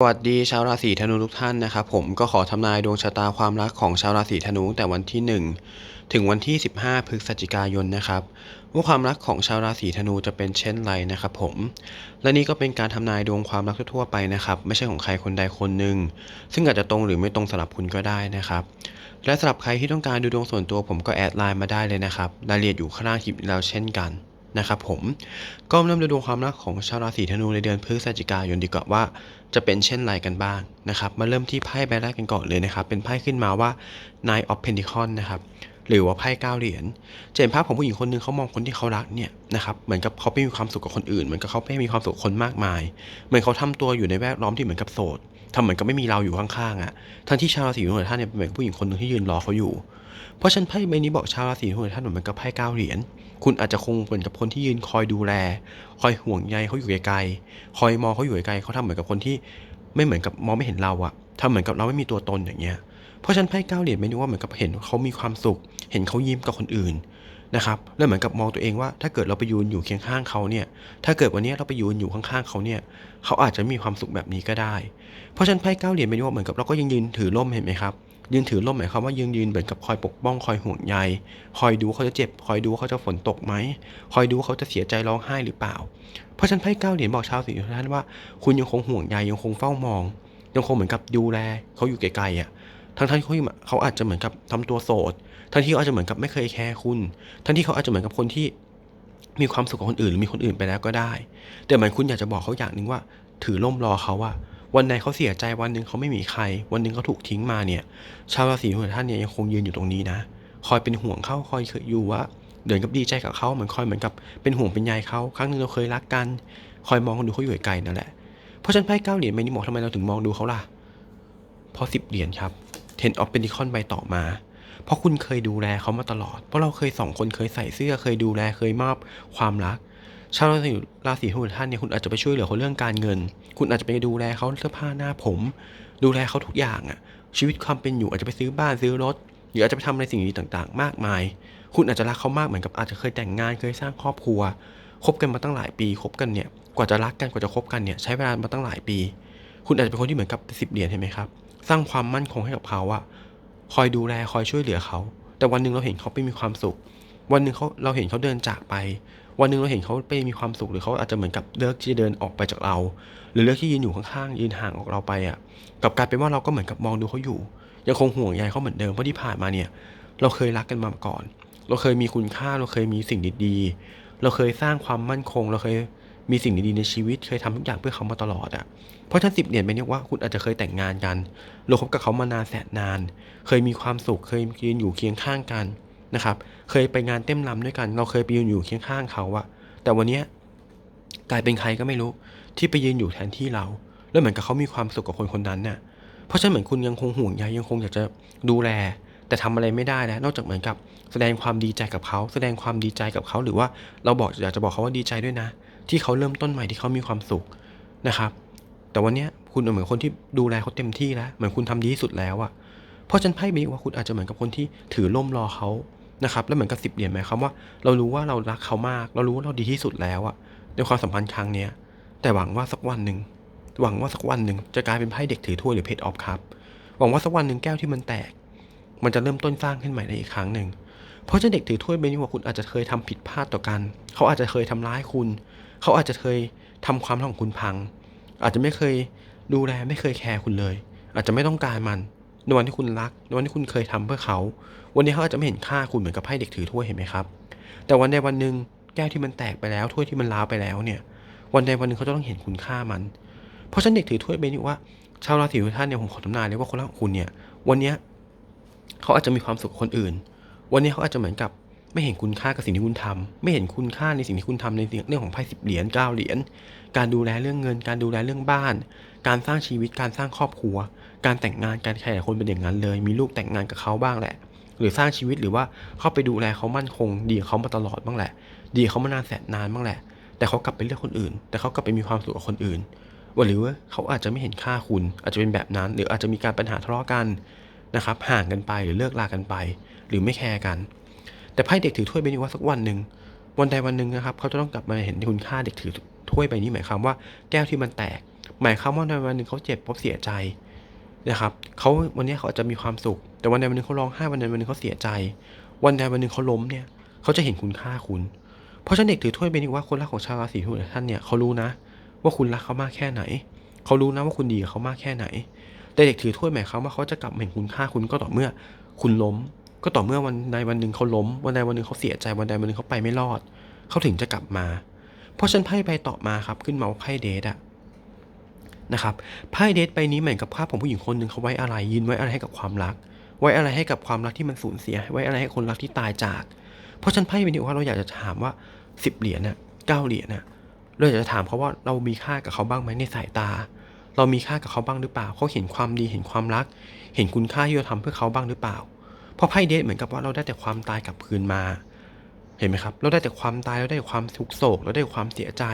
สวัสดีชาวราศีธนูทุกท่านนะครับผมก็ขอทำนายดวงชะตาความรักของชาวราศีธนูตั้งแต่วันที่ 1 ถึงวันที่ 15 พฤศจิกายนนะครับว่าความรักของชาวราศีธนูจะเป็นเช่นไรนะครับผม และนี่ก็เป็นการทำนายดวงความรักทั่วไปนะครับไม่ใช่ของใครคนใดคนหนึ่งซึ่งอาจจะตรงหรือไม่ตรงสำหรับคุณก็ได้นะครับ และสำหรับใครที่ต้องการดูดวงส่วนตัวผมก็แอดไลน์มาได้เลยนะครับรายละเอียดอยู่ข้างล่างคลิปแล้วเช่นกัน นะครับผมก็เริ่มดูดวงความรักของชาวราศีธนูในเดือนพฤศจิกายนดีกว่าว่า จะเป็นเช่นไรกันบ้างนะครับ มาเริ่มที่ไพ่ใบแรกกันก่อนเลยนะครับ เป็นไพ่ขึ้นมาว่า Nine of Pentacles นะครับหรือว่าไพ่เก้าเหรียญจะเห็นภาพของผู้หญิงคนหนึ่งเขามองคนที่เขารักเนี่ยนะครับเหมือนกับเขาไม่มีความสุขกับคนอื่น เหมือนกับเขาไม่มีความสุขคนมากมาย เหมือนเขาทำตัวอยู่ในแวดล้อมที่เหมือนกับโสดทำเหมือนกับไม่มีเราอยู่ข้างๆอะทั้งที่ชาวราศีธนูท่านเนี่ยเป็นเหมือนผู้หญิงคนหนึ่งที่ยืนรอเขาอยู่ เพราะฉันไพ่ใบนี้บอกชาวราศีธนูท่านเหมือนกับไพ่เก้าเหรียญ คุณอาจจะคงเหมือนกับคนที่ยืนคอยดูแล คอยห่วงใยเขาอยู่ไกลๆ คอยมองเขาอยู่ไกลๆเขาทำเหมือนกับคนที่ไม่เหมือนกับมองไม่เห็นเราอะทำเหมือนกับเราไม่มีตัวตนอย่างเงี้ย เพราะฉันไพ่เก้าเหรียญไม่ได้ว่าเหมือนกับเห็นเขามีความสุข เห็นเขายิ้มกับคนอื่นนะครับแล้วเหมือนกับมองตัวเองว่าถ้าเกิดเราไปยืนอยู่เคียงข้างเขาเนี่ย ถ้าเกิดวันนี้เราไปยืนอยู่ข้างๆเขาเนี่ย เขาอาจจะมีความสุขแบบนี้ก็ได้ เพราะฉะนันไพ่เก้าเหรียญไม่ได้ว่าเหมือนกับเราก็ยังยืนถือร่มเห็นไหมครับ ยืนถือร่มหมายความว่ายืนยืนเหมือนกับคอยปกป้องคอยห่วงใย คอยดูเขาจะเจ็บ คอยดูเขาจะฝนตกไหม คอยดูเขาจะเสียใจร้องไห้หรือเปล่า เพราะฉันไพ่เก้าเหรียญบอกชาวสีท่านว่าคุณยังคงห่วงใยยังคงเฝ้ามอง ยังคงเหมือนกับดูแลเขาอยู่ไกลๆอะทั้งๆที่เขาเขาอาจจะเหมือนกับทำตัวโสด ทั้งที่เขาอาจจะเหมือนกับไม่เคยแคร์คุณ ทั้งที่เขาอาจจะเหมือนกับคนที่มีความสุขกับคนอื่นหรือมีคนอื่นไปแล้วก็ได้ แต่เหมือนคุณอยากจะบอกเขาอย่างหนึ่งว่า ถือร่มรอเขาว่า วันไหนเขาเสียใจวันหนึ่งเขาไม่มีใคร วันหนึ่งเขาถูกทิ้งมาเนี่ย ชาวราศีของท่านเนี่ยยังคงยืนอยู่ตรงนี้นะ คอยเป็นห่วงเขาคอยอยู่ว่าเดินกับดีใจกับเขาเหมือนคอยเหมือนกับเป็นห่วงเป็นใยเขาครั้งหนึ่งเราเคยรักกัน คอยมองดูเขาอยู่ไกลนั่นแหละเพราะฉันไพ่เก้าเหรียญใบนี้บอกทำไมเราถึงมองดูเขาล่ะเพราะสิบเหรียญครับ Ten of Pentacles ใบต่อมาเพราะคุณเคยดูแลเขามาตลอด เพราะเราเคยสองคนเคยใส่เสื้อเคยดูแลเคยมอบความรัก ชาวราศีราศีของท่านเนี่ยคุณอาจจะไปช่วยเหลือเขาเรื่องการเงิน คุณอาจจะไปดูแลเขาเสื้อผ้าหน้าผม ดูแลเขาทุกอย่างอะชีวิตความเป็นอยู่อาจจะไปซื้อบ้านซื้อรถ หรืออาจจะไปทำอะไรสิ่งดีต่างๆ มากมาย คุณอาจจะรักเขามากเหมือนกับอาจจะเคยแต่งงานเคยสร้างครอบครัวคบกันมาตั้งหลายปีคบกันเนี่ยกว่าจะรักกันกว่าจะคบกันเนี่ยใช้เวลามาตั้งหลายปี คุณอาจจะเป็นคนที่เหมือนกับสิบเหรียญเห็นไหมครับสร้างความมั่นคงให้กับเขาอะคอยดูแลคอยช่วยเหลือเขา แต่วันหนึ่งเราเห็นเขาไม่มีความสุข วันหนึ่งเขาเราเห็นเขาเดินจากไป วันหนึ่งเราเห็นเขาไปมีความสุขหรือเขาอาจจะเหมือนกับเลือกที่จะเดินออกไปจากเรา หรือเลือกที่ยืนอยู่ข้างๆยืนห่างออกเราไปอะกับกลายเป็นว่าเราก็เหมือนกับมองดูเขาอยู่ ยังคงห่วงใยเขาเหมือนเดิมเพราะที่ผ่านมาเนี่ย เราเคยรักกันมาก่อน เราเคยมีคุณค่าเราเคยมีสิ่งดีๆเราเคยสร้างความมั่นคง เราเคยมีสิ่งดีๆในชีวิต เคยทำทุกอย่างเพื่อเขามาตลอดอะเพราะท่านสิบเหรียญเป็นเรียว่าคุณอาจจะเคยแต่งงานกันเราคบกับเขามานานแสนนาน เคยมีความสุขเคยยืนอยู่เคียงข้างกัน นะครับ เคยไปงานเต้มลำด้วยกัน เราเคยไปยืนอยู่เคียงข้างเขาอะแต่วันนี้กลายเป็นใครก็ไม่รู้ ที่ไปยืนอยู่แทนที่เรา แล้วเหมือนกับเขามีความสุขกับคนคนนั้นน่ะ เพราะฉะนั้นเหมือนคุณยังคงห่วงใยยังคงอยากจะดูแล แต่ทำอะไรไม่ได้แล้วนอกจากเหมือนกับแสดงความดีใจกับเขา แสดงความดีใจกับเขาหรือว่าเราบอกอยากจะบอกเขาว่าดีใจด้วยนะ ที่เขาเริ่มต้นใหม่ที่เขามีความสุขนะครับ แต่วันนี้คุณเหมือนคนที่ดูแลเขาเต็มที่แล้วเหมือนคุณทำดีที่สุดแล้วอะเพราะฉะนันไพ่มีว่าคุณอาจจะเหมือนกับคนที่ถือล่มรอเขา นะครับแล้วเหมือนกับสิบเหรียญหมายความว่าเรารู้ว่าเรารักเขามาก เรารู้ว่าเราดีที่สุดแล้วอะในความสัมพันธ์ครั้งเนี้ย แต่หวังว่าสักวันหนึ่งหวังว่าสักวันหนึ่งจะกลายเป็นไพ่เด็กถือถ้วยหรือเพจออฟคัพหวังว่าสักวันหนึ่งแก้วที่มันแตก มันจะเริ่มต้นสร้างขึ้นใหม่ในอีกครั้งหนึ่งเพราะเจ้าเด็กถือถ้วยใบนี้ว่าคุณอาจจะเคยทำผิดพลาดต่อกัน เขาอาจจะเคยทำร้ายคุณ เขาอาจจะเคยทำความรักของคุณพัง อาจจะไม่เคยดูแลไม่เคยแคร์คุณเลย อาจจะไม่ต้องการมัน ในวันที่คุณรัก ในวันที่คุณเคยทำเพื่อเขา วันนี้เขาอาจจะไม่เห็นค่าคุณเหมือนกับให้เด็กถือถ้วยเห็นไหมครับ แต่วันใดวันหนึ่งแก้วที่มันแตกไปแล้วถ้วยที่มันล้าวไปแล้วเนี่ย วันใดวันหนึ่งเขาจะต้องเห็นคุณค่ามัน เพราะฉะนันเด็กถือถ้วยใบนี่ว่าชาวราศีทุกท่านเนี่ยผมขอทำนายเลยว่าคนรักของคุณเนี่ย วันนี้เขาอาจจะมีความสุขกับคนอื่น วันนี้เขาอาจจะเหมือนกับ ไม่เห็นคุณค่ากับสิ่งที่คุณทำไม่เห็นคุณค่าในสิ่งที่คุณทำในเรื่องของไพ่สิบเหรียญเก้าเหรียญการดูแลเรื่องเงิน การดูแลเรื่องบ้าน การสร้างชีวิตการสร้างครอบครัว การแต่งงานการใครหลายคนเป็นอย่างนั้นเลย มีลูกแต่งงานกับเขาบ้างแหละ หรือสร้างชีวิตหรือว่าเข้าไปดูแลเขามั่นคง ดีเขามาตลอดบ้างแหละ ดีเขามานานแสนนานบ้างแหละ แต่เขากลับไปเลือกคนอื่น แต่เขากลับไปมีความสุขกับคนอื่นว่าหรือว่าเขาอาจจะไม่เห็นค่าคุณ อาจจะเป็นแบบนั้น หรืออาจจะมีการปัญหาทะเลาะกันนะครับห่างกันไปหรือเลิกลากันไป หรือไม่แคร์กัน แต่ไพ่เด็กถือถ้วยใบนี้ว่าสักวันหนึ่งวันใดวันหนึ่งนะครับเขาจะต้องกลับมาเห็นคุณค่าเด็กถือถ้วยใบนี้หมายความว่าแก้วที่มันแตก หมายความว่าในวันหนึ่งเขาเจ็บเพราเสียใจนะครับเขาวันนี้เขาอาจจะมีความสุข แต่วันใดวันหนึ่งเขาร้องไห้วันใดวันหนึ่งเขาเสียใจ วันใดวันหนึ่งเขาล้มเนี่ยเขาจะเห็นคุณค่าคุณ เพราะฉะนั้นเด็กถือถ้วยเป็นอีกว่าคนรักของชาวราศีธนูท่านเนี่ยเขารู้นะ ว่าคุณรักเขามากแค่ไหน เขารู้นะว่าคุณดีกับเขามากแค่ไหน แต่เด็กถือถ้วยหมายความว่าเขาจะกลับมาเห็นคุณค่าคุณก็ต่อเมื่อ คุณล้ม ก็ต่อเมื่อวันใดวันหนึ่งเขาล้ม วันใดวันหนึ่งเขาเสียใจวันใดวันหนึ่งเขาไปไม่รอด เขาถึงจะกลับมา เพราะฉันไพ่ใบต่อมาครับ ขึ้นมาว่าไพ่เดทอะนะครับไพ่เดทใบนี้เหมือนกับภาพของผู้หญิงคนหนึ่งเขาไว้อะไรยืนไว้อะไรให้กับความรัก ไว้อะไรให้กับความรักที่มันสูญเสีย ไว้อะไรให้คนรักที่ตายจาก เพราะฉันไพ่ใบนี้ว่าเราอยากจะถามว่าสิบเหรียญน่ะเก้าเหรียญน่ะเราอยากจะถามเขาว่าเรามีค่ากับเขาบ้างไหมในสายตา เรามีค่ากับเขาบ้างหรือเปล่าเขาเห็นความดีเห็นความรัก เห็นคุณค่าที่เราทำเพื่อเขาบ้างหรือเปล่า เพราะไพ่เดทเหมือนกับว่าเราได้แต่ความตายกลับคืนมา เห็นไหมครับ เราได้แต่ความตาย เราได้แต่ความทุกโศก เราได้แต่ความเสียใจ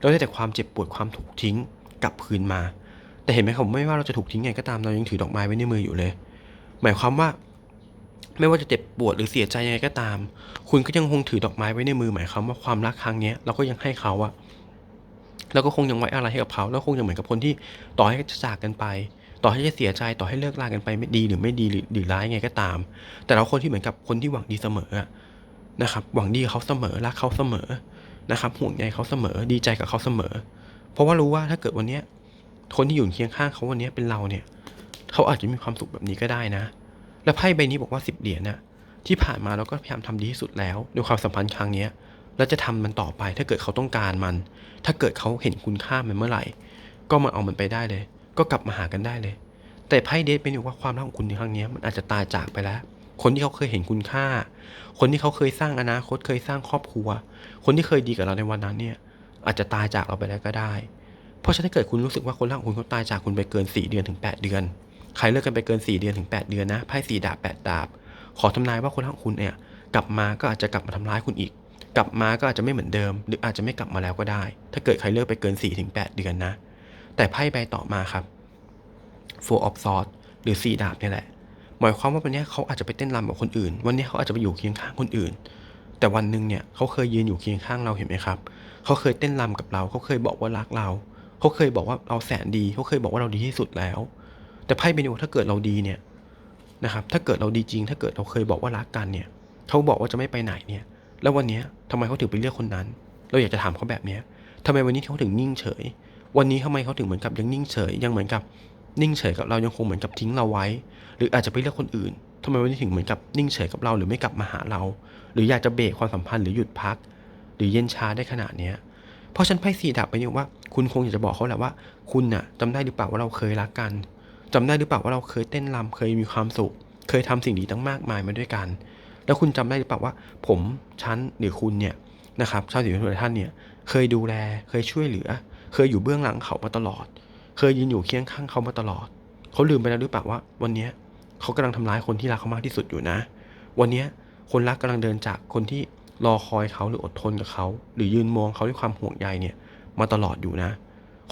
เราได้แต่ความเจ็บปวดความถูกทิ้งกลับคืนมา แต่เห็นไหมครับไม่ว่าเราจะถูกทิ้งไงก็ตามเรายังถือดอกไม้ไว้ในมืออยู่เลย หมายความว่า ไม่ว่าจะเจ็บปวดหรือเสียใจยังไงก็ตาม คุณก็ยังคงถือดอกไม้ไว้ในมือ หมายความว่าความรักครั้งนี้เราก็ยังให้เขาอะแล้วก็คงยังไว้อะไรให้กับเขา แล้วคงยังเหมือนกับคนที่ต่อให้จะจากกันไป ต่อให้จะเสียใจต่อให้เลิกลากันไปไม่ดีหรือไม่ดีหรือหรือร้ายไงก็ตาม แต่เราคนที่เหมือนกับคนที่หวังดีเสมอนะครับหวังดีเขาเสมอรักเขาเสมอนะครับห่วงใยเขาเสมอดีใจกับเขาเสมอ เพราะว่ารู้ว่าถ้าเกิดวันเนี้ยคนที่อยู่เคียงข้างเขาวันนี้เป็นเราเนี่ย เขาอาจจะมีความสุขแบบนี้ก็ได้นะ และไพ่ใบนี้บอกว่าสิบเหรียญน่ะที่ผ่านมาเราก็พยายามทำดีที่สุดแล้วในความสัมพันธ์ครั้งเนี้ยแล้วจะทำมันต่อไปถ้าเกิดเขาต้องการมัน ถ้าเกิดเขาเห็นคุณค่ามันเมื่อไหร่ ก็มาเอามันไปได้เลย ก็กลับมาหากันได้เลย แต่ไพ่เดทเป็นอยู่ว่าความรักของคุณในครั้งนี้มันอาจจะตายจากไปแล้ว คนที่เขาเคยเห็นคุณค่า คนที่เขาเคยสร้างอนาคตเคยสร้างครอบครัว คนที่เคยดีกับเราในวันนั้นเนี่ย อาจจะตายจากเราไปแล้วก็ได้ เพราะฉะนั้นถ้าเกิดคุณรู้สึกว่าคนรักของคุณเขาตายจากคุณไปเกิน 4 เดือนถึง 8 เดือน ใครเลิกกันไปเกิน 4 เดือนถึง 8 เดือนนะไพ่สี่ดาบแปดาบ ขอทำนายว่าคนรักของคุณเนี่ยกลับมาก็อาจจะกลับมาทำร้ายคุณอีก กลับมาก็อาจจะไม่เหมือนเดิม หรืออาจจะไม่กลับมาแล้วก็ได้ ถ้าเกิดใครเลิกไปเกิน4-8เดือนนะ แต่ไพ่ใบต่อมาครับ Four of Swords หรือสี่ดาบเนี่ยแหละ หมายความว่าวันนี้เขาอาจจะไปเต้นรำกับคนอื่น วันนี้เขาอาจจะไปอยู่เคียงข้างคนอื่น แต่วันหนึ่งเนี่ยเขาเคยยืนอยู่เคียงข้างเราเห็นไหมครับ เขาเคยเต้นรำกับเรา เขาเคยบอกว่ารักเรา เขาเคยบอกว่าเราแสนดี เขาเคยบอกว่าเราดีที่สุดแล้ว แต่ไพ่เป็นอยู่ถ้าเกิดเราดีเนี่ยนะครับ ถ้าเกิดเราดีจริง ถ้าเกิดเราเคยบอกว่ารักกันเนี่ย เขาบอกว่าจะไม่ไปไหนเนี่ย แล้ววันนี้ยทำไมเขาถึงไปเลือกคนนั้น เราอยากจะถามเขาแบบเนี้ยทำไมวันนี้เขาถึงนิ่งเฉย วันนี้ทำไมเขาถึงเหมือนกับยังนิ่งเฉยยังเหมือนกับนิ่งเฉยกับเรายังคงเหมือนกับทิ้งเราไว้ หรืออาจจะไปเลือกคนอื่นทำไมวันนี้ถึงเหมือนกับนิ่งเฉยกับเราหรือไม่กลับมาหาเรา หรืออยากจะเบรกความสัมพันธ์หรือหยุดพัก หรือเย็นชาได้ขนาดเนี้ยเพราะฉันไพ่สีดับไปนี่ว่า คุณคงอยากจะบอกเขาแหละว่า คุณน่ะจำได้หรือเปล่าว่าเราเคยรักกันจำได้หรือเปล่าว่าเราเคยเต้นรำเคยมีความสุข เคยทำสิ่งดีตั้งมากมายมาด้วยกัน แล้วคุณจำได้หรือเปล่าว่า ผมฉันหรือคุณเนี่ยนะครับชาวสีธนูท่านเนี่ยเคยดูแลเคยช่วยเหลือ เคยอยู่เบื้องหลังเขามาตลอด เคยยืนอยู่เคียงข้างเขามาตลอด เขาลืมไปแล้วหรือเปล่าว่า วันนี้เขากำลังทำร้ายคนที่รักเขามากที่สุดอยู่นะ วันนี้คนรักกำลังเดินจากคนที่รอคอยเขาหรืออดทนกับเขา หรือยืนมองเขาด้วยความห่วงใยเนี่ย มาตลอดอยู่นะ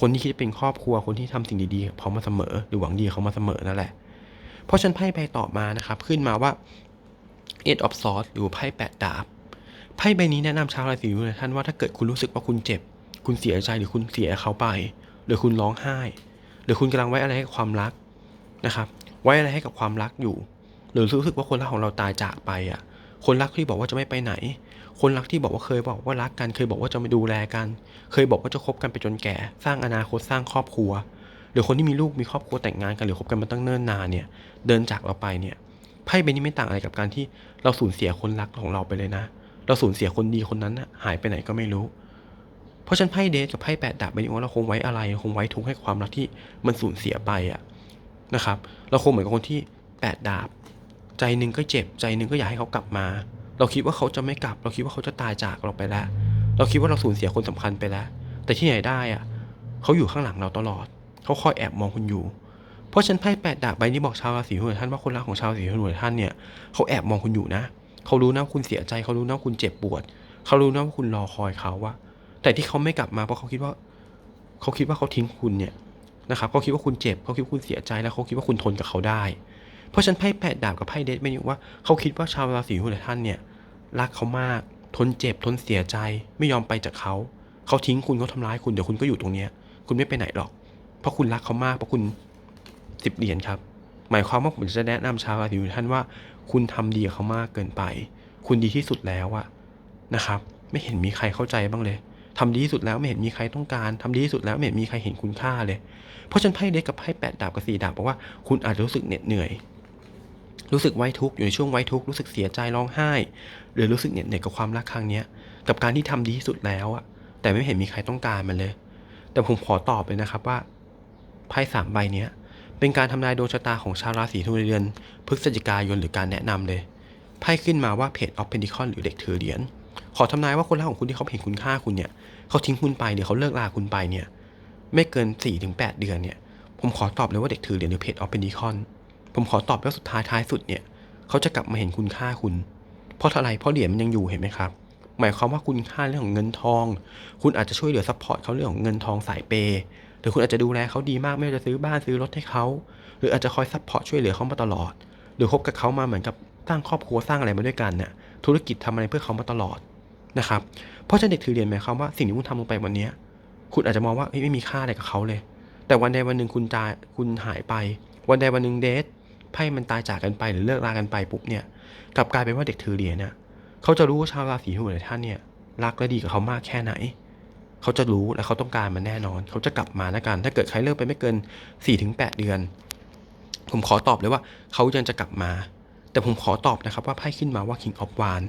คนที่คิดเป็นครอบครัวคนที่ทำสิ่งดีๆกับเขามาเสมอ หรือหวังดีเขามาเสมอนั่นแหละ เพราะฉันไพ่ใบต่อมานะครับ ขึ้นมาว่า Eight of Swords หรือไพ่แปดดาบไพ่ใบนี้แนะนำชาวราศีธนูท่านว่าถ้าเกิดคุณรู้สึกว่าคุณเจ็บ คุณเสียใจหรือคุณเสียเขาไป หรือคุณร้องไห้ หรือคุณกำลังไว้อะไรให้กับความรักนะครับ ไว้อะไรให้กับความรักอยู่ หรือรู้สึกว่าคนรักของเราตายจากไปอะ คนรักที่บอกว่าจะไม่ไปไหน คนรักที่บอกว่าเคยบอกว่ารักกัน เคยบอกว่าจะมาดูแลกัน เคยบอกว่าจะคบกันไปจนแก่ สร้างอนาคตสร้างครอบครัว หรือคนที่มีลูกมีครอบครัวแต่งงานกันหรือคบกันมาตั้งเนิ่นนานเนี่ย เดินจากเราไปเนี่ยไพ่ใบนี้ไม่ต่างอะไรกับการที่เราสูญเสียคนรักของเราไปเลยนะ เราสูญเสียคนดีคนนั้นหายไปไหนก็ไม่รู้ ราะฉันไพ่เดทกับไพ่แปดดาบใบนี้ว่าเราคงไว้อะไรคงไว้ทุกข์ให้ความรักที่มันสูญเสียไปอะนะครับ เราคงเหมือนกับคนที่แปดดาบ ใจหนึ่งก็เจ็บใจหนึ่งก็อยากให้เขากลับมา เราคิดว่าเขาจะไม่กลับ เราคิดว่าเขาจะตายจากเราไปแล้ว เราคิดว่าเราสูญเสียคนสำคัญไปแล้ว แต่ที่ไหนได้อะเขาอยู่ข้างหลังเราตลอด เขาคอยแอบมองคุณอยู่เพราะฉันไพ่แปดดาบใบนี้บอกชาวราศีธนูท่านว่าคนรักของชาวราศีธนูท่านเนี่ยเขาแอบมองคุณอยู่นะ เขารู้นะว่าคุณเสียใจ เขารู้นะว่าคุณเจ็บปวด เขารู้นะว่าคุณรอคอยเขาว่า แต่ที่เขาไม่กลับมาเพราะเขาคิดว่า เขาคิดว่าเขาทิ้งคุณเนี่ยนะครับเขาคิดว่าคุณเจ็บเขาคิดว่าคุณเสียใจแล้วเขาคิดว่าคุณทนกับเขาได้ เพราะฉันไพ่แปดดาบกับไพ่เดทไม่อยู่ว่าเขาคิดว่าชาวราศีธนูท่านเนี่ยรักเขามาก ทนเจ็บทนเสียใจไม่ยอมไปจากเขาเขาทิ้งคุณเขาทำร้ายคุณเดี๋ยวคุณก็อยู่ตรงเนี้ย คุณไม่ไปไหนหรอก เพราะคุณรักเขามากเพราะคุณสิบเหรียญครับ หมายความว่าผมจะแนะนำชาวราศีทุกท่านว่า คุณทำดีกับเขามากเกินไป คุณดีที่สุดแล้วอะนะครับ ไม่เห็นมีใครเข้าใจบ้างเลย ทำดีที่สุดแล้วไม่เห็นมีใครต้องการทำดีที่สุดแล้วไม่เห็นมีใครเห็นคุณค่าเลย เพราะฉันไพ่เด็กกับไพ่แปดดาบกับสี่ดาบบอกว่าคุณอาจจะรู้สึกเหน็ดเหนื่อย รู้สึกไว้ทุกข์อยู่ในช่วงไว้ทุกข์รู้สึกเสียใจร้องไห้ หรือรู้สึกเหน็ดเหนื่อยกับความรักครั้งนี้กับการที่ทำดีที่สุดแล้วอะแต่ไม่เห็นมีใครต้องการมันเลย แต่ผมขอตอบเลยนะครับว่าไพ่สามใบเนี้ยเป็นการทำนายดวงชะตาของชาวราศีธนูในเดือนพฤศจิกายนหรือการแนะนำเลย ไพ่ขึ้นมาว่าเพจออฟเพนดิคอนหรือเด็กถือเหรียญ ขอทำนายว่าคนรักของคุณที่เขาเห็นคุณค่าคุณเนี่ยเขาทิ้งคุณไปหรือเขาเลิกลาคุณไปเนี่ย ไม่เกิน4ี่ถึงแเดือนเนี่ย ผมขอตอบเลยว่าเด็กถือเหรียญหรือเพจออฟเพนดิคอน ผมขอตอบแล้วสุดท้ายท้ายสุดเนี่ย เขาจะกลับมาเห็นคุณค่าคุณ เพราะอะไรเพราะเหรียญมันยังอยู่เห็นไหมครับ หมายความว่าคุณค่าเรื่องของเงินทอง คุณอาจจะช่วยเหลือซัพพอร์ตเขาเรื่องของเงินทองสายเปย์หรือคุณอาจจะดูแลเขาดีมากไม่ว่าจะซื้อบ้านซื้อรถให้เขา หรืออาจจะคอยซัพพอร์ตช่วยเหลือเขามาตลอด หรือคบกับเขามาเหมือนกับสร้างครอบครัวสร้างอะไรมาด้วยกันเนี่ย ธุรกิจทำอะไรเพื่อเขามาตลอดนะครับ เพราะฉะนั้นเด็กถือเหรียญหมายความว่าสิ่งที่คุณทำลงไปวันนี้ คุณอาจจะมองว่าไม่มีค่าอะไรกับเขาเลย แต่วันใดวันหนึ่งคุณตายคุณหายไป วันใดวันหนึ่งเดทไพ่มันตายจากกันไปหรือเลิกรากันไปปุ๊บเนี่ยกลับกลายเป็นว่าเด็กถือเหรียญเนี่ยเขาจะรู้ว่าชาวราศีธนูหลายท่านเนี่ยรักและดีกับเขามากแค่ไหน เขาจะรู้และเขาต้องการมันแน่นอน เขาจะกลับมานะกัน ถ้าเกิดใครเลิกไปไม่เกิน4-8 เดือน ผมขอตอบเลยว่า เขายังจะกลับมา แต่ผมขอตอบนะครับว่าไพ่ขึ้นมาว่า King of w a n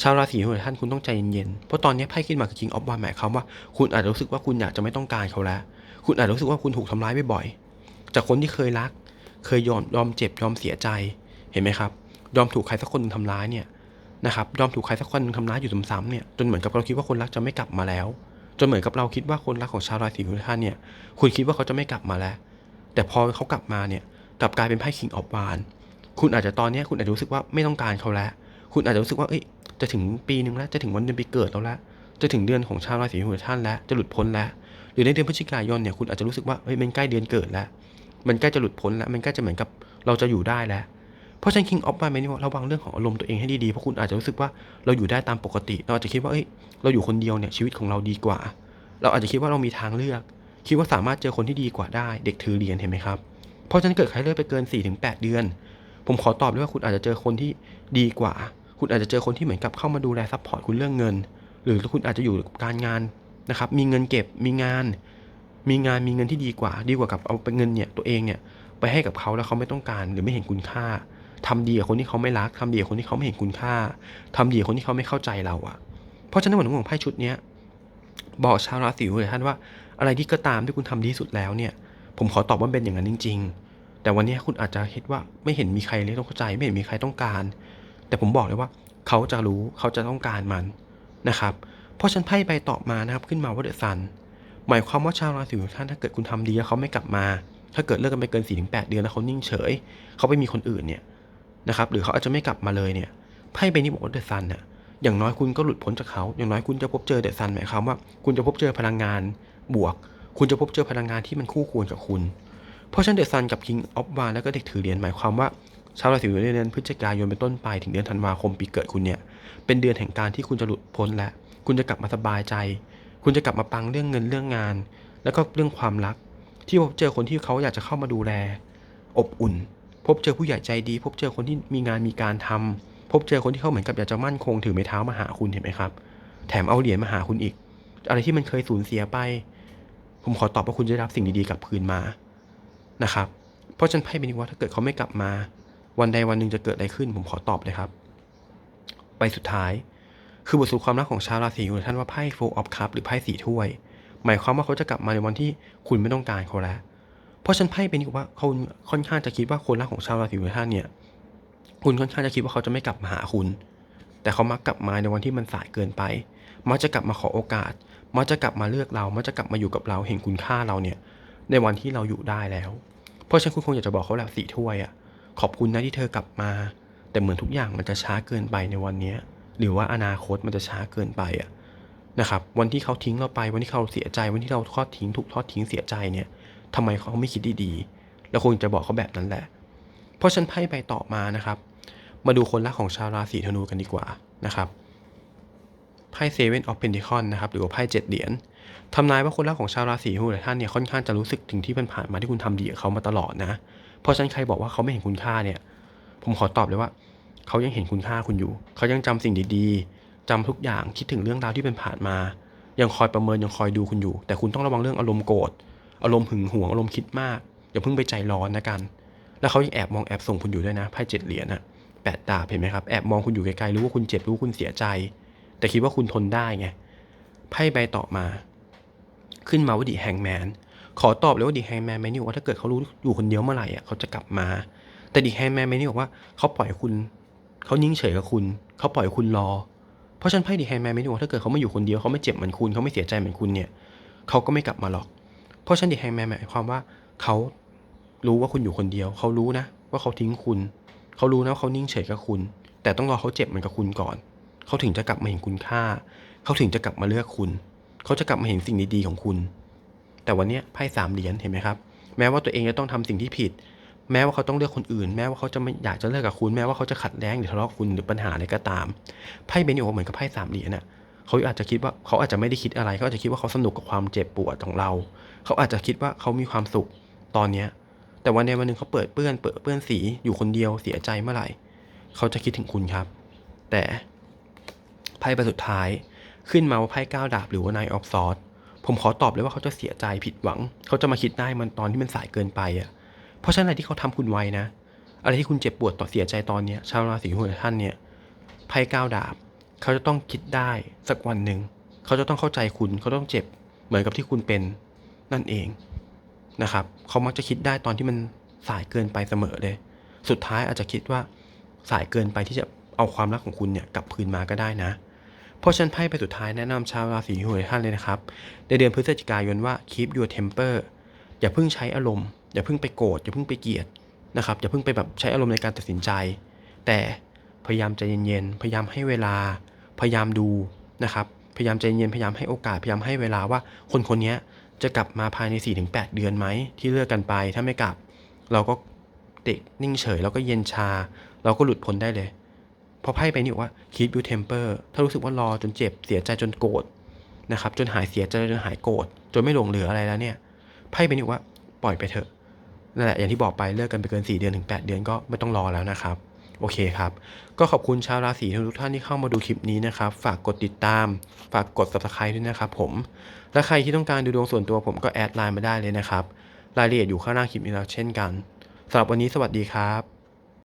ชาวราศีของท่านคุณต้องใจเย็นๆเพราะตอนนี้ไพ่ขึ้นมาคือ King of w a n หมายความว่าคุณอาจจะรู้สึกว่าคุณอยากจะไม่ต้องการเขาแล้ว คุณอาจจะรู้สึกว่าคุณถูกทำร้ายบ่อยๆ จากคนที่เคยรัก เคยยอมยอมเจ็บยอมเสียใจ เห็นไหมครับ ยอมถูกใครสักคนหนึ่งทำร้ายเนี่ยนะครับ ยอมถูกใครสักคนหนึ่งทำร้ายอยู่ซ้ำๆเนี่ย จนเหมือนกับเราคิดว่าคนรักจะไม่กลับมาแล้ว จนเหมือนกับเราคิดว่าคนรักของชาวราศีของท่านเนี่ย คุณคิดว่าเขาจะไม่กลับมาแล้ว แต่พอเขากลับมาเนี่ย กลับกลายเป็นไพ่ King of w a n คุณอาจจะตอนนี้คุณอาจจะรู้สึกว่าไม่ต้องการเขาแล้ว คุณอาจจะรู้สึกว่าเอ้ยจะถึงปีหนึ่งแล้วจะถึงวันเดือนปีเกิดเราแล้วจะถึงเดือนของชาวราศีของท่านแล้วจะหลุดพ้นแล้วหรือในเดือนพฤศจิกายนเนี่ยคุณอาจจะรู้สึกว่าเฮ้ยมันใกล้เดือนเกิดแล้ว มันใกล้จะหลุดพ้นแล้ว มันใกล้จะเหมือนกับเราจะอยู่ได้แล้วเพราะฉะนั้น King of w a n ไม่นี่ว่าระวังเรื่องของอารมณ์ตัวเองให้ดีๆเพราะคุณอาจจะรู้สึกว่าเราอยู่ได้ตามปกติ เราอาจจะคิดว่าเอ้ยเราอยู่คนเดียวเนี่ยชีวิตของเราดีกว่า เราอาจจะคิดว่าเรามีทางเลือก คิดว่าสามารถเจอคนที่ดีกว่าได้ เด็กถือเหรียญเห็นไหมครับเพราะฉะนั้นเกิดใครเลิกไปเกิน 4-8 เดือน ผมขอตอบเลยว่าคุณอาจจะเจอคนที่ดีกว่า คุณอาจจะเจอคนที่เหมือนกับเข้ามาดูแลซัพพอร์ตคุณเรื่องเงิน หรือคุณอาจจะอยู่กับการงานนะครับ มีเงินเก็บ มีงาน มีงาน มีเงินที่ดีกว่า ดีกว่ากับเอาไปเงินเนี่ยตัวเองเนี่ยไปให้กับเขาแล้วเขาไม่ต้องการ หรือไม่เห็นคุณค่าทำดีกับคนที่เขาไม่รักทำดีกับคนที่เขาไม่เห็นคุณค่าทำดีกับคนที่เขาไม่เข้าใจเราอะเพราะฉะนั้นผลของไพ่ชุดเนี้ยบอกชาวราศีเลยท่านว่า อะไรที่ก็ตามที่คุณทำดีสุดแล้วเนี่ย ผมขอตอบว่าเป็นอย่างนั้นจริง ๆ แต่วันนี้คุณอาจจะคิดว่าไม่เห็นมีใครเลยต้องเข้าใจ ไม่เห็นมีใครต้องการ แต่ผมบอกเลยว่าเขาจะรู้เขาจะต้องการมันนะครับเพราะฉันไพ่ใบตอบมานะครับขึ้นมาว่าเดอะซันหมายความว่าชาวราศีของท่านถ้าเกิดคุณทำดีแล้วเขาไม่กลับมา ถ้าเกิดเลิกกันไปเกิน4-8เดือนแล้วเขานิ่งเฉย เขาไปมีคนอื่นเนี่ยนะครับหรือเขาอาจจะไม่กลับมาเลยเนี่ยไพ่ใบนี้บอกว่าเดอะซันน่ะอย่างน้อยคุณก็หลุดพ้นจากเขา อย่างน้อยคุณจะพบเจอเดอะซันหมายความว่า คุณจะพบเจอพลังงานบวก คุณจะพบเจอพลังงานที่มันคู่ควรกับคุณ เพราะฉะนั้นเดอะซันกับ King of w a n แล้วก็เด็กถือเหรียญหมายความว่าชาวราศีในเดือนพฤศจิกายนเป็นต้นไปถึงเดือนธันวาคมปีเกิดคุณเนี่ยเป็นเดือนแห่งการที่คุณจะหลุดพ้นและ คุณจะกลับมาสบายใจ คุณจะกลับมาปังเรื่องเงินเรื่องงาน แล้วก็เรื่องความรัก ที่พบเจอคนที่เขาอยากจะเข้ามาดูแล อบอุ่น พบเจอผู้ใหญ่ใจดี พบเจอคนที่มีงานมีการทำพบเจอคนที่เขาเหมือนกับอยากจะมั่นคงถือไม้เท้ามาหาคุณเห็นไหมครับ แถมเอาเหรียญมาหาคุณอีก อะไรที่มันเคยสูญเสียไป ผมขอตอบว่าคุณจะรับสิ่งดีๆกลับคืนมา นะครับ เพราะฉันไพ่เป็นว่าถ้าเกิดเขาไม่กลับมา วันใดวันหนึ่งจะเกิดอะไรขึ้น ผมขอตอบเลยครับ ไปสุดท้าย คือบทสรุปความรักของชาวราศีของท่านว่าไพ่ Four of Cups หรือไพ่สีถ้วย หมายความว่าเขาจะกลับมาในวันที่คุณไม่ต้องการเขาแล้ว เพราะฉันไพ่เป็นว่าเขาค่อนข้างจะคิดว่าคนรักของชาวราศีของท่านเนี่ย คุณค่อนข้างจะคิดว่าเขาจะไม่กลับมาหาคุณ แต่เขามักกลับมาในวันที่มันสายเกินไป มักจะกลับมาขอโอกาส มักจะกลับมาเลือกเรา มักจะกลับมาอยู่กับเรา เห็นคุณค่าเราเนี่ย ในวันที่เราอยู่ได้แล้ว เพราะฉะนั้นคุณคงอยากจะบอกเขาแหละสีถ้วยอะ่ะ ขอบคุณนะที่เธอกลับมา แต่เหมือนทุกอย่างมันจะช้าเกินไปในวันนี้หรือว่าอนาคตมันจะช้าเกินไปอะนะครับ วันที่เขาทิ้งเราไป วันที่เขาเสียใจ วันที่เราทอดทิ้งถูกทอดทิ้งเสียใจเนี่ยทำไมเขาไม่คิดดีๆแล้วคงจะบอกเขาแบบนั้นแหละ เพราะฉันไพ่ไปต่อมานะครับ มาดูคนรักของชาวราศีธนูกันดีกว่านะครับไพ่เซเว่นออฟเพนทิคอนนะครับ หรือว่าไพ่เจ็ดเหรียญ ทำนายว่าคนรักของชาวราศีหลายท่านเนี่ยค่อนข้างจะรู้สึกถึงที่ผ่านมาที่คุณทำดีกับเขามาตลอดนะ เพราะฉะนั้นใครบอกว่าเขาไม่เห็นคุณค่าเนี่ย ผมขอตอบเลยว่า เขายังเห็นคุณค่าคุณอยู่ เขายังจำสิ่งดีๆจำทุกอย่างคิดถึงเรื่องราวที่เป็นผ่านมา ยังคอยประเมินยังคอยดูคุณอยู่ แต่คุณต้องระวังเรื่องอารมณ์โกรธอารมณ์หึงหวงอารมณ์คิดมากอย่าเพิ่งไปใจร้อนนะกัน แล้วเขายังแอบมองแอบส่งคุณอยู่ด้วยนะไพ่เจ็ดเหรียญอะแปดดาบเห็นไหมครับแอบมองคุณอยู่ไกลๆรู้ว่าคุณเจ็บรู้ว่าคุณเสียใจ แต่คิดว่าคุณทนได้ไงไพ่ใบต่อมา ขึ้นมาว่าดีแฮงแมนขอตอบเลยว่าดีแฮงแมนไม่นี่บอกว่าถ้าเกิดเขารู้อยู่คนเดียวเมื่อไหร่อะเขาจะกลับมา แต่ดีแฮงแมนไม่นี่บอกว่าเขาปล่อยคุณเขานิ่งเฉยกับคุณเขาปล่อยคุณรอ เพราะฉันไพ่ดีแฮงแมนไม่นี่บอกว่าถ้าเกิดเขาไม่อยู่คนเดียวเขาไม่เจ็บเหมือนคุณเขาไม่เสียใจเหมือนคุณเนี่ยเขาก็ไม่กลับมาหรอก เพราะฉะนันดีแฮงแมนหมายความว่าเขารู้ว่าคุณอยู่คนเดียว เขารู้นะว่าเขาทิ้งคุณ เขารู้นะว่าเขานิ่งเฉยกับคุณ แต่ต้องรอเขาเจ็บเหมือนกับคุณก่อน เขาถึงจะกลับมาเห็นคุณค่า เขาถึงจะกลับมาเลือกคุณ เขาจะกลับมาเห็นสิ่งดีๆของคุณ แต่วันนี้ไพ่สามเหรียญเห็นไหมครับ แม้ว่าตัวเองจะต้องทำสิ่งที่ผิด แม้ว่าเขาต้องเลือกคนอื่น แม้ว่าเขาจะไม่อยากจะเลิกกับคุณ แม้ว่าเขาจะขัดแย้งหรือทะเลาะคุณหรือปัญหาอะไรก็ตาม ไพ่เบนิโอเหมือนกับไพ่สามเหรียญน่ะเขาอาจจะคิดว่าเขาอาจจะไม่ได้คิดอะไร เขาอาจจะคิดว่าเขาสนุกกับความเจ็บปวดของเรา เขาอาจจะคิดว่าเขามีความสุขตอนเนี้ยแต่วันใดวันหนึ่งเขาเปิดเปื้อนเปิดเปื้อนสีอยู่คนเดียวเสียใจเมื่อไหร่ เขาจะคิดถึงคุณครับ แต่ไพ่ใบสุดท้าย ขึ้นมาว่าไพ่ก้าวดาบหรือว่า Nine of Swords ผมขอตอบเลยว่าเขาจะเสียใจผิดหวัง เขาจะมาคิดได้มันตอนที่มันสายเกินไปอะ เพราะฉะนั้นอะไรที่เขาทำคุณไว้นะ อะไรที่คุณเจ็บปวดต่อเสียใจตอนเนี้ยชาวราศีหัวท่านเนี่ยไพ่ก้าวดาบ เขาจะต้องคิดได้สักวันหนึ่ง เขาจะต้องเข้าใจคุณ เขาต้องเจ็บเหมือนกับที่คุณเป็นนั่นเองนะครับ เขามักจะคิดได้ตอนที่มันสายเกินไปเสมอเลย สุดท้ายอาจจะคิดว่าสายเกินไปที่จะเอาความรักของคุณเนี่ยกลับคืนมาก็ได้นะ เพราะฉันไพ่ไปสุดท้ายแนะนำชาวราศีหัวท่านเลยนะครับ ในเดือนพฤศจิกายนว่า keep your temper อย่าเพิ่งใช้อารมณ์ อย่าเพิ่งไปโกรธอย่าเพิ่งไปเกลียดนะครับอย่าเพิ่งไปแบบใช้อารมณ์ในการตัดสินใจ แต่พยายามใจเย็นๆพยายามให้เวลา พยายามดูนะครับพยายามใจเย็นพยายามให้โอกาสพยายามให้เวลาว่าคนคนนี้จะกลับมาภายใน 4-8 เดือนไหมที่เลิกกันไปถ้าไม่กลับ เราก็เด็กนิ่งเฉย แล้วก็เย็นชา เราก็หลุดพ้นได้เลย พราะไพ่ไปนี่ว่า keep your temper ถ้ารู้สึกว่ารอจนเจ็บเสียใจจนโกรธนะครับจนหายเสียใจจนหายโกรธจนไม่หลงเหลืออะไรแล้วเนี่ยไพ่ไปนี่ว่าปล่อยไปเถอะนั่นแหละอย่างที่บอกไปเลิกกันไปเกิน 4 เดือนถึง 8 เดือนก็ไม่ต้องรอแล้วนะครับ โอเคครับ ก็ขอบคุณชาวราศีทุกท่านที่เข้ามาดูคลิปนี้นะครับ ฝากกดติดตาม ฝากกด subscribe ด้วยนะครับผมและใครที่ต้องการดูดวงส่วนตัวผมก็แอดไลน์มาได้เลยนะครับรายละเอียดอยู่ข้างล่างคลิปนี้แล้วเช่นกันสำหรับวันนี้สวัสดีครับ